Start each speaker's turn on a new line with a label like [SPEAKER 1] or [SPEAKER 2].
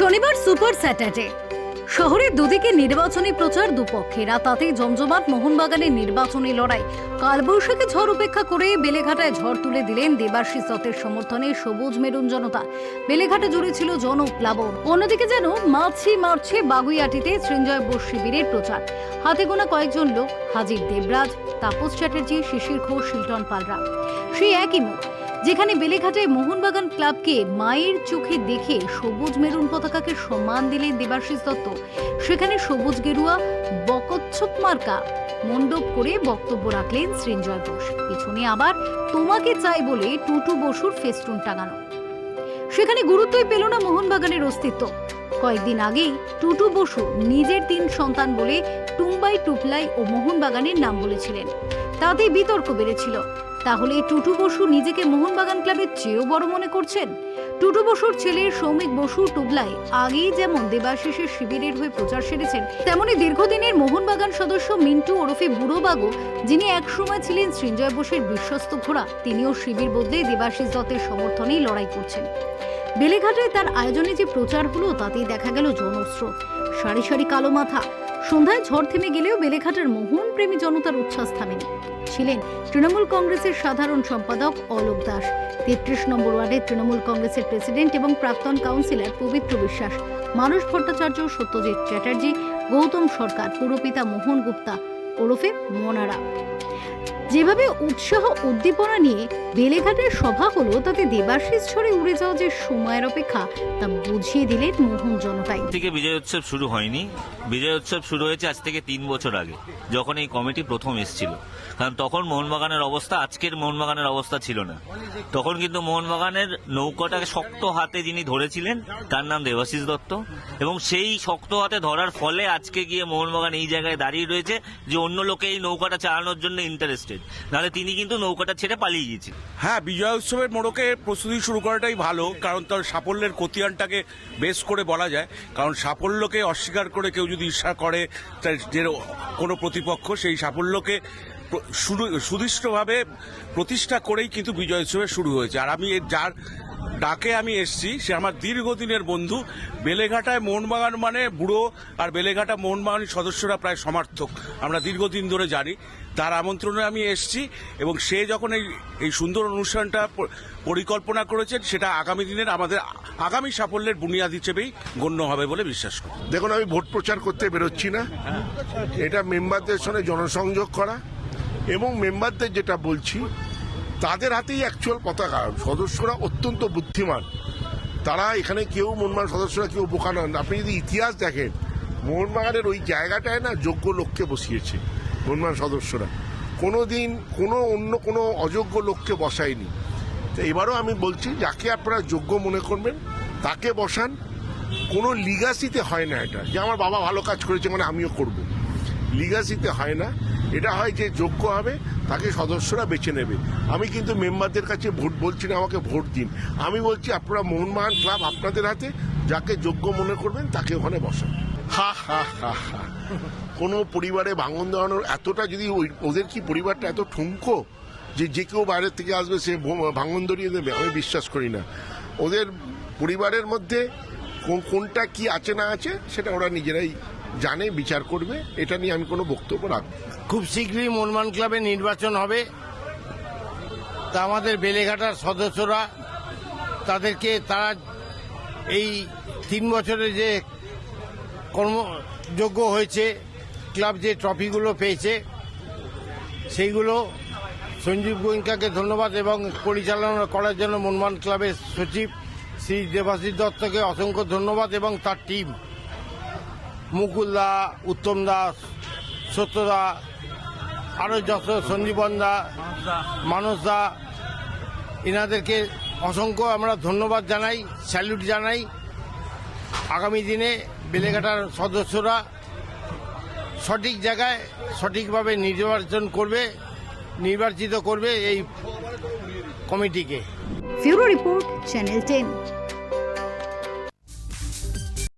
[SPEAKER 1] শনিবার super Saturday. শহরের দুদিকে নির্বাচনী প্রচার দুপক্ষের তাতেই জমজমাট মোহনবাগানের নির্বাচনী লড়াই। কালবৈশাখী ঝড় উপেক্ষা করে বেলেঘাটায় ঝড় তুলে দিলেন দেবাশিস দত্তের সমর্থনে সবুজ মেরুন জনতা। বেলেঘাটে জুড়ে ছিল জনপ্লাবন অন্যদিকে যেন মাছি মারছে বাগুইয়াটিতে সৃঞ্জয় বোস শিবিরের প্রচার। হাতে গোনা কয়েকজন লোক, হাজির দেবরাজ, তাপস চ্যাটার্জি, শিশির ঘোষ, শিল্টন পালরা। সেই একই মুখ। যেখানে বেলেঘাটে মোহনবাগান ক্লাবকে মায়ের চোখে দেখে সবুজ মেরুন পতাকাকে সম্মান দিলেন দেবাশিস দত্ত। সেখানে সবুজ গেরুয়া, বকচ্ছপ মার্কা মণ্ডপ করে বক্তব্য রাখলেন সৃঞ্জয় বোস পিছনে আবার তোমাকে চাই বলে টুটু বসুর ফেস্টুন টাঙানো। সেখানে গুরুত্বই পেল না মোহনবাগানের অস্তিত্ব। কয়েকদিন আগেই টুটু বসু নিজের তিন সন্তান বলে টুম্বাই টুপলাই ও মোহনবাগানের নাম বলেছিলেন। তাতেই বিতর্ক বেড়েছিল। তাহলে টুটু বসু নিজেকে মোহনবাগান ক্লাবের চেয়েও বড় মনে করছেন? টুটু বসুর ছেলে সৌমিক বসু টুবলাই আগেই যেমন দেবাশিসের শিবিরের হয়ে প্রচার সেরেছেন, তেমনি দীর্ঘদিনের মোহনবাগান সদস্য মিন্টু ওরফে বুড়ো বাগু যিনি একসময় ছিলেন সৃঞ্জয় বোসের বিশ্বস্ত ঘোড়া, তিনিও শিবির বদলে দেবাশিস দত্তের সমর্থনেই লড়াই করছেন। বেলেঘাটে তার আয়োজনে যে প্রচার হলো, তাতেই দেখা গেল জনস্রোত সারি সারি কালো মাথা সন্ধ্যায় ঝড় থেমে গেলেও বেলেঘাটার মোহন প্রেমী জনতার উচ্ছ্বাস থামেনি। ছিলেন তৃণমূল কংগ্রেসের সাধারণ সম্পাদক অলোক দাস, তেত্রিশ নম্বর ওয়ার্ডে তৃণমূল কংগ্রেসের প্রেসিডেন্ট এবং প্রাক্তন কাউন্সিলর পবিত্র বিশ্বাস, মানস ভট্টাচার্য, সত্যজিৎ চ্যাটার্জি, গৌতম সরকার, পুরপিতা মোহন গুপ্তা, ওরফে মোনারা। যেভাবে উৎসাহ উদ্দীপনা নিয়ে বেলেঘাটের সভা হলো, তাতে দেবাশিস ছড়ে উড়ে যাওয়া যে সময়ের অপেক্ষা, তা বুঝিয়ে দিলেন মোহন জনতাই।
[SPEAKER 2] থেকে বিজয় উৎসব শুরু হয়নি। বিজয় উৎসব শুরু হয়েছে আজ থেকে তিন বছর আগে, যখন এই কমিটি প্রথম এসেছিল। কারণ তখন মোহনবাগানের অবস্থা, আজকের মোহনবাগানের অবস্থা ছিল না। তখন কিন্তু মোহনবাগানের নৌকাটাকে শক্ত হাতে যিনি ধরেছিলেন, তার নাম দেবাশিস দত্ত। এবং সেই শক্ত হাতে ধরার ফলে আজকে গিয়ে মোহনবাগান এই জায়গায় দাঁড়িয়ে রয়েছে যে অন্য লোকে এই নৌকাটা চালানোর জন্য ইন্টারেস্টেড নাহলে তিনি কিন্তু নৌকাটা ছেড়ে পালিয়ে গিয়েছেন
[SPEAKER 3] হ্যাঁ বিজয় উৎসবের মোড়কে প্রস্তুতি শুরু করাটাই ভালো, কারণ তার সাফল্যের খতিয়ানটাকে বেশ করে বলা যায়। কারণ সাফল্যকে অস্বীকার করে কেউ যদি ঈর্ষা করে, তার যে কোনো প্রতিপক্ষ সেই সাফল্যকে সুদৃষ্টভাবে প্রতিষ্ঠা করেই কিন্তু বিজয় উৎসবের শুরু হয়েছে। আর আমি যার ডাকে আমি এসছি, সে আমার দীর্ঘদিনের বন্ধু। বেলেঘাটায় মোহনবাগান মানে বুড়ো, আর বেলেঘাটা মোহনবাগানের সদস্যরা প্রায় সমার্থক। আমরা দীর্ঘদিন ধরে জানি। তার আমন্ত্রণে আমি এসছি, এবং সে যখন এই এই সুন্দর অনুষ্ঠানটা পরিকল্পনা করেছেন, সেটা আগামী দিনের আমাদের আগামী সাফল্যের বুনিয়াদ হিসেবেই গণ্য হবে বলে বিশ্বাস করি।
[SPEAKER 4] দেখুন, আমি ভোট প্রচার করতে বেরোচ্ছি না। এটা মেম্বারদের সঙ্গে জনসংযোগ করা, এবং মেম্বারদের যেটা বলছি তাদের হাতেই অ্যাকচুয়াল পতাকা। সদস্যরা অত্যন্ত বুদ্ধিমান। তারা এখানে কেউ মোহনবাগান সদস্যরা কেউ বোকা নন। আপনি যদি ইতিহাস দেখেন, মোহনবাগানের ওই জায়গাটায় না যোগ্য লোককে বসিয়েছে মোহনবাগান সদস্যরা। কোনো দিন কোনো অন্য কোনো অযোগ্য লোককে বসায়নি। তো এবারও আমি বলছি, যাকে আপনারা যোগ্য মনে করবেন, তাকে বসান। কোনো লিগাসিতে হয় না এটা। যে আমার বাবা ভালো কাজ করেছে মানে আমিও করব। লিগাসিতে হয় না। এটা হয় যে যোগ্য হবে তাকে সদস্যরা বেছে নেবে। আমি কিন্তু মেম্বারদের কাছে ভোট বলছি না, আমাকে ভোট দিন। আমি বলছি, আপনারা মোহনবাগান ক্লাব আপনাদের হাতে, যাকে যোগ্য মনে করবেন তাকে ওখানে বসান। হা হা হা হা। কোনো পরিবারে ভাঙন দেওয়ানোর এতটা যদি ওদের কি পরিবারটা এত ঠুমকো যে যে কেউ বাইরের থেকে আসবে, সে ভাঙন ধরিয়ে দেবে? আমি বিশ্বাস করি না। ওদের পরিবারের মধ্যে কোনটা কি আছে না আছে, সেটা ওরা নিজেরাই জানে, বিচার করবে, এটা নিয়ে আমি কোনো বক্তব্য রাখব
[SPEAKER 5] খুব শীঘ্রই মনমান ক্লাবে নির্বাচন হবে। তা আমাদের বেলেঘাটার সদস্যরা, তাদেরকে তারা এই তিন বছরে যে কর্মযোগ্য হয়েছে, ক্লাব যে ট্রফিগুলো পেয়েছে, সেইগুলো সঞ্জীব গোয়েঙ্কাকে ধন্যবাদ এবং পরিচালনা করার জন্য মনমান ক্লাবের সচিব শ্রী দেবাশিস দত্তকে অসংখ্য ধন্যবাদ এবং তার টিম। মুকুল দা উত্তম দাস সত্যদা আরও যত সঞ্জীবন দা মানস দা এনাদেরকে অসংখ্য আমরা ধন্যবাদ জানাই, স্যালুট জানাই। আগামী দিনে বেলেঘাটার সদস্যরা সঠিক জায়গায় সঠিকভাবে নির্বাচন করবে, নির্বাচিত করবে এই কমিটিকে।
[SPEAKER 1] Bureau report, channel ten.